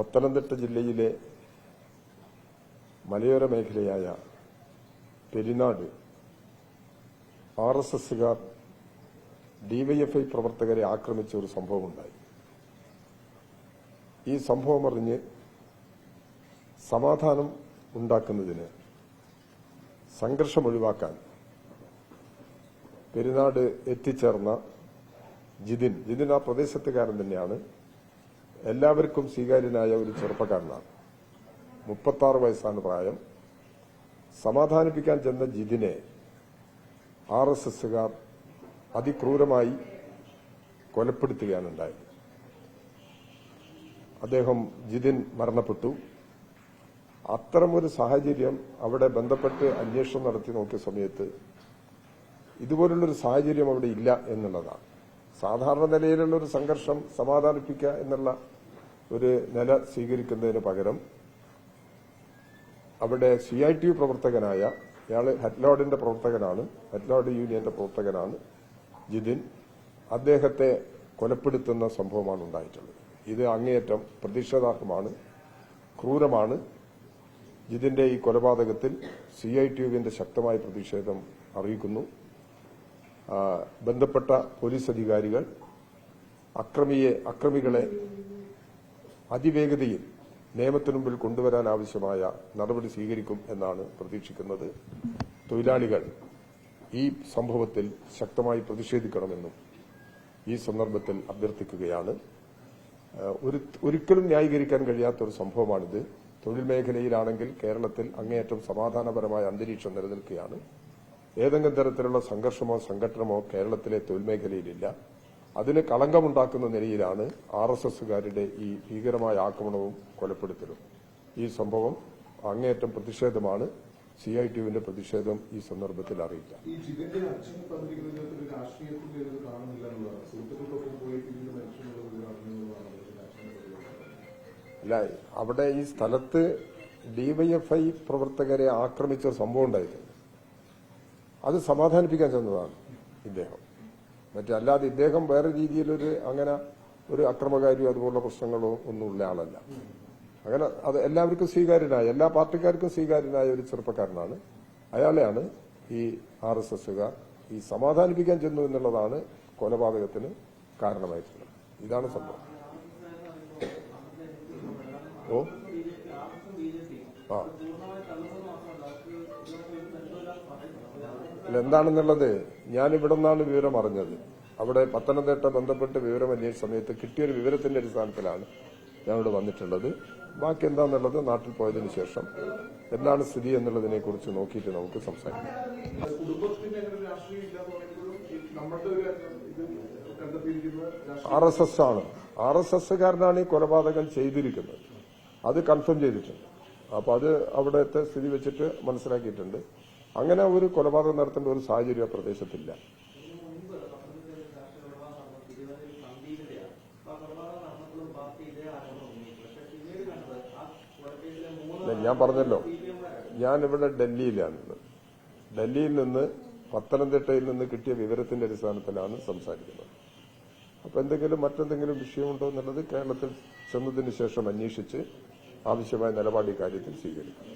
പത്തനംതിട്ട ജില്ലയിലെ മലയോര മേഖലയായ പെരിനാട് ആർ എസ് എസുകാർ ഡിവൈഎഫ്ഐ പ്രവർത്തകരെ ആക്രമിച്ച ഒരു സംഭവമുണ്ടായി. ഈ സംഭവം അറിഞ്ഞ് സമാധാനം ഉണ്ടാക്കുന്നതിന് സംഘർഷം ഒഴിവാക്കാൻ പെരുന്നാട് എത്തിച്ചേർന്ന ജിതിൻ. ജിതിൻ ആ പ്രദേശത്തുകാരൻ തന്നെയാണ്. എല്ലാവർക്കും സ്വീകാര്യനായ ഒരു ചെറുപ്പക്കാരനാണ്. മുപ്പത്താറ് വയസ്സാണ് പ്രായം. സമാധാനിപ്പിക്കാൻ ചെന്ന ജിതിനെ ആർ എസ് എസുകാർ അതിക്രൂരമായി കൊലപ്പെടുത്തുകയാണ് ഉണ്ടായത് അദ്ദേഹം ജിതിൻ മരണപ്പെട്ടു. അത്തരമൊരു സാഹചര്യം അവിടെ ബന്ധപ്പെട്ട് അന്വേഷണം നടത്തി നോക്കിയ സമയത്ത് ഇതുപോലുള്ളൊരു സാഹചര്യം അവിടെ ഇല്ല എന്നുള്ളതാണ്. സാധാരണ നിലയിലുള്ള ഒരു സംഘർഷം സമാധാനിപ്പിക്കുക എന്നുള്ള ഒരു നില സ്വീകരിക്കുന്നതിന് പകരം അവിടെ സി ഐ ടി യു പ്രവർത്തകനായ ഇയാൾ ഹെറ്റ്ലോഡിന്റെ പ്രവർത്തകനാണ് ഹെറ്റ്ലോഡ് യൂണിയന്റെ പ്രവർത്തകനാണ് ജിതിൻ. അദ്ദേഹത്തെ കൊലപ്പെടുത്തുന്ന സംഭവമാണ് ഉണ്ടായിട്ടുള്ളത്. ഇത് അങ്ങേയറ്റം പ്രതിഷേധാർഹമാണ് ക്രൂരമാണ്. ജിതിന്റെ ഈ കൊലപാതകത്തിൽ സി ഐ ടി യുവിന്റെ ശക്തമായ പ്രതിഷേധം അറിയിക്കുന്നു. ബന്ധപ്പെട്ട പോലീസ് അധികാരികൾ അക്രമിയെ അക്രമികളെ അതിവേഗതയിൽ നിയമത്തിനു മുമ്പിൽ കൊണ്ടുവരാൻ ആവശ്യമായ നടപടി സ്വീകരിക്കും എന്നാണ് പ്രതീക്ഷിക്കുന്നത്. തൊഴിലാളികൾ ഈ സംഭവത്തിൽ ശക്തമായി പ്രതിഷേധിക്കണമെന്നും ഈ സന്ദർഭത്തിൽ അഭ്യർത്ഥിക്കുകയാണ്. ഒരിക്കലും ന്യായീകരിക്കാൻ കഴിയാത്ത ഒരു സംഭവമാണിത്. തൊഴിൽ മേഖലയിലാണെങ്കിൽ കേരളത്തിൽ അങ്ങേയറ്റം സമാധാനപരമായ അന്തരീക്ഷം നിലനിൽക്കുകയാണ്. ഏതെങ്കിലും തരത്തിലുള്ള സംഘർഷമോ സംഘടനമോ കേരളത്തിലെ തൊഴിൽ മേഖലയിലില്ല. അതിന് കളങ്കമുണ്ടാക്കുന്ന നിലയിലാണ് ആർ എസ് എസുകാരുടെ ഈ ഭീകരമായ ആക്രമണവും കൊലപ്പെടുത്തലും. ഈ സംഭവം അങ്ങേയറ്റം പ്രതിഷേധമാണ്. സി ഐ ടിയുവിന്റെ പ്രതിഷേധം ഈ സന്ദർഭത്തിൽ അറിയിക്കാം. അല്ല അവിടെ ഈ സ്ഥലത്ത് ഡിവൈഎഫ്ഐ പ്രവർത്തകരെ ആക്രമിച്ച സംഭവം ഉണ്ടായിട്ടുണ്ട്. അത് സമാധാനിപ്പിക്കാൻ ചെന്നതാണ് ഇദ്ദേഹം. മറ്റേ അല്ലാതെ ഇദ്ദേഹം വേറെ രീതിയിലൊരു അങ്ങനെ ഒരു അക്രമകാരിയോ അതുപോലുള്ള പ്രശ്നങ്ങളോ ഒന്നുമുള്ള ആളല്ല. അങ്ങനെ അത് എല്ലാവർക്കും സ്വീകാര്യനായ എല്ലാ പാർട്ടിക്കാർക്കും സ്വീകാര്യനായ ഒരു ചെറുപ്പക്കാരനാണ്. അയാളെയാണ് ഈ ആർ എസ് എസുകാർ ഈ സമാധാനിപ്പിക്കാൻ ചെന്നു എന്നുള്ളതാണ് കൊലപാതകത്തിന് കാരണമായിട്ടുള്ളത്. ഇതാണ് സംഭവം. ഓ. ആ. അല്ല എന്താണെന്നുള്ളത് ഞാൻ ഇവിടെ നിന്നാണ് വിവരം അറിഞ്ഞത്. അവിടെ പത്തനംതിട്ട ബന്ധപ്പെട്ട് വിവരം അന്വേഷിച്ച സമയത്ത് കിട്ടിയൊരു വിവരത്തിന്റെ അടിസ്ഥാനത്തിലാണ് ഇവിടെ വന്നിട്ടുള്ളത്. ബാക്കി എന്താണെന്നുള്ളത് നാട്ടിൽ പോയതിനു ശേഷം എന്താണ് സ്ഥിതി എന്നുള്ളതിനെ കുറിച്ച് നോക്കിയിട്ട് നമുക്ക് സംസാരിക്കാം. ആർ എസ് എസ് ആണ്. ആർ എസ് എസ്സുകാരനാണ് ഈ കൊലപാതകം ചെയ്തിരിക്കുന്നത്. അത് കൺഫേം ചെയ്തിട്ടുണ്ട്. അപ്പൊ അത് അവിടുത്തെ സ്ഥിതി വെച്ചിട്ട് മനസ്സിലാക്കിയിട്ടുണ്ട്. അങ്ങനെ ഒരു കൊലപാതകം നടത്തേണ്ട ഒരു സാഹചര്യം ആ പ്രദേശത്തില്ല. ഞാൻ പറഞ്ഞല്ലോ. ഞാൻ ഇവിടെ ഡൽഹിയിലാണ് ഡൽഹിയിൽ നിന്ന് പത്തനംതിട്ടയിൽ നിന്ന് കിട്ടിയ വിവരത്തിന്റെ അടിസ്ഥാനത്തിലാണ് സംസാരിക്കുന്നത്. അപ്പൊ എന്തെങ്കിലും മറ്റെന്തെങ്കിലും വിഷയമുണ്ടോ എന്നുള്ളത് കേരളത്തിൽ ചെന്നതിന് ശേഷം അന്വേഷിച്ച് ആവശ്യമായ നിലപാട് ഈ കാര്യത്തിൽ സ്വീകരിക്കും.